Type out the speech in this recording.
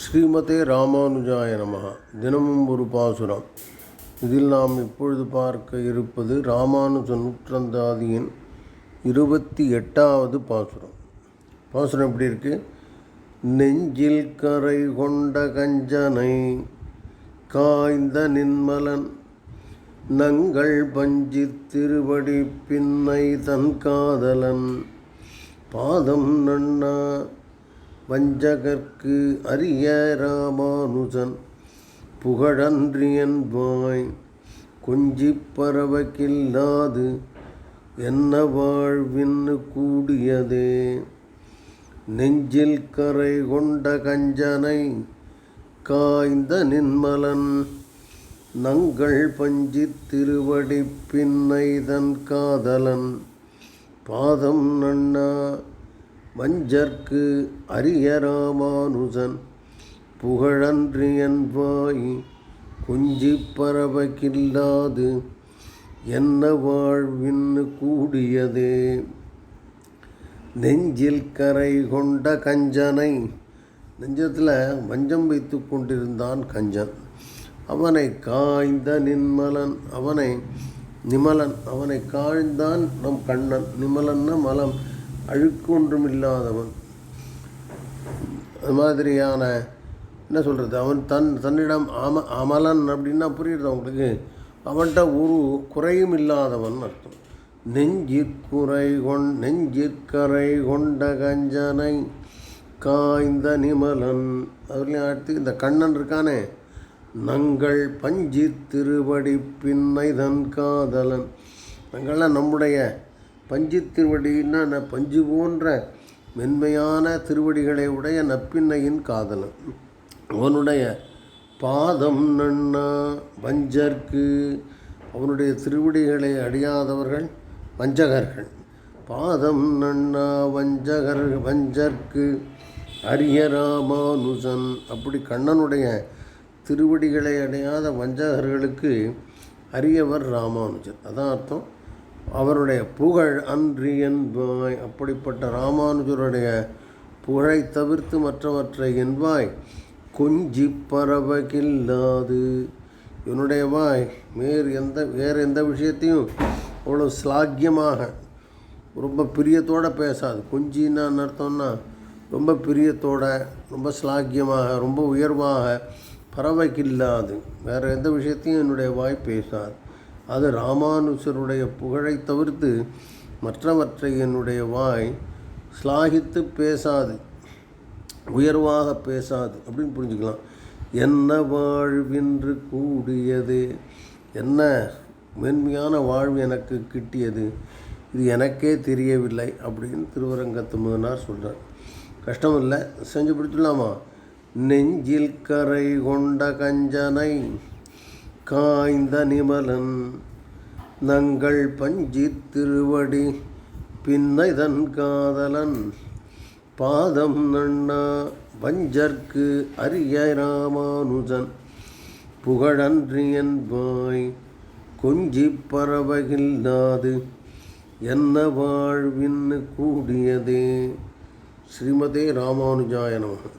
ஸ்ரீமதே ராமானுஜாய நமகா தினமும் ஒரு பாசுரம். இதில் நாம் இப்பொழுது பார்க்க இருப்பது ராமானுஜ நூற்றந்தாதியின் இருபத்தி எட்டாவது பாசுரம். பாசுரம் எப்படி இருக்கு? நெஞ்சில் கரை கொண்ட கஞ்சனை காய்ந்த நின்மலன் நங்கள் பஞ்சி திருவடி பின்னை தன் காதலன். பாதம் நன்னா வஞ்சகர்க்கு அரிய ராமானுஜன் புகழன்றியன்பாய் வாய். கொஞ்சிப் பறவக்கில்லாது என்ன வாழ்வின்னு கூடியதே. நெஞ்சில் கரை கொண்ட கஞ்சனை காய்ந்த நின்மலன் நங்கள் பஞ்சி திருவடி பின்னைதன் காதலன். பாதம் நன்னா மஞ்சர்க்கு அரிய ராமானுஜன் புகழன்றியன் குஞ்சு குஞ்சிப் என்ன வாழ்வின்னு கூடியதே. நெஞ்சில் கரை கொண்ட கஞ்சனை நெஞ்சத்தில் வஞ்சம் வைத்து கொண்டிருந்தான் கஞ்சன். அவனை காய்ந்த நின்மலன் அவனை நிமலன் அவனை காய்ந்தான் நம் கண்ணன். நிமலன்னா மலம் அழுக்கு ஒன்றும் இல்லாதவன் அது மாதிரியான என்ன சொல்கிறது அவன் தன் தன்னிடம் அம அமலன் அப்படின்னா புரியுறது அவங்களுக்கு அவன்கிட்ட ஒரு குறையும் இல்லாதவன் அர்த்தம். நெஞ்சிற்குறை கொண் நெஞ்சிற்கரை கொண்ட கஞ்சனை காய்ந்த நிமலன். அதுலேயும் அடுத்து இந்த கண்ணன் இருக்கானே நங்கள் பஞ்சி திருவடி பின்னை தன் காதலன். நங்கள்லாம் நம்முடைய பஞ்சு திருவடின்னா ந- பஞ்சு போன்ற மென்மையான திருவடிகளை உடைய நப்பின்னையின் காதலன். அவனுடைய பாதம் நன்னா வஞ்சர்க்கு அவனுடைய திருவடிகளை அடியாதவர்கள் வஞ்சகர்கள். பாதம் நன்னா வஞ்சகர் வஞ்சர்க்கு அரிய ராமானுஜன் அப்படி கண்ணனுடைய திருவடிகளை அடையாத வஞ்சகர்களுக்கு அரியவர் ராமானுஜன். அதான் அர்த்தம். அவருடைய புகழ் அன்றியன்பாய் அப்படிப்பட்ட ராமானுஜருடைய புகழை தவிர்த்து மற்றவற்றை என்பாய். கொஞ்சி பரவகில்லாது. என்னுடைய வாய் வேறு எந்த வேறு எந்த விஷயத்தையும் அவ்வளோ ஸ்லாக்கியமாக ரொம்ப பிரியத்தோடு பேசாது. கொஞ்சின்னு என்ன அர்த்தம்னா ரொம்ப பிரியத்தோட ரொம்ப ஸ்லாக்கியமாக ரொம்ப உயர்வாக பறவைக்கில்லாது வேறு எந்த விஷயத்தையும் என்னுடைய வாய் பேசாது. அது ராமானுஜருடைய புகழை தவிர்த்து மற்றவற்றை என்னுடைய வாய் ஸ்லாகித்து பேசாது உயர்வாக பேசாது அப்படின்னு புரிஞ்சுக்கலாம். என்ன வாழ்வின்று கூடியது? என்ன மென்மையான வாழ்வு எனக்கு கிட்டியது? இது எனக்கே தெரியவில்லை அப்படின்னு திருவரங்கத்து முதனார் சொல்கிறார் கஷ்டம் இல்லை செஞ்சு பிடிச்சிடலாமா? நெஞ்சில் கரை கொண்ட கஞ்சனை காய்ந்த நிமலன் நங்கள் பஞ்சி திருவடி பின்னைதன் காதலன் பாதம் நண்ணா வஞ்சர்க்கு அரிய ராமானுஜன் புகழன்றியன் வாய் கொஞ்சி பறவகில்லாது என்ன வாழ்வின்னு கூடியதே ஸ்ரீமதே ராமானுஜாய நமக.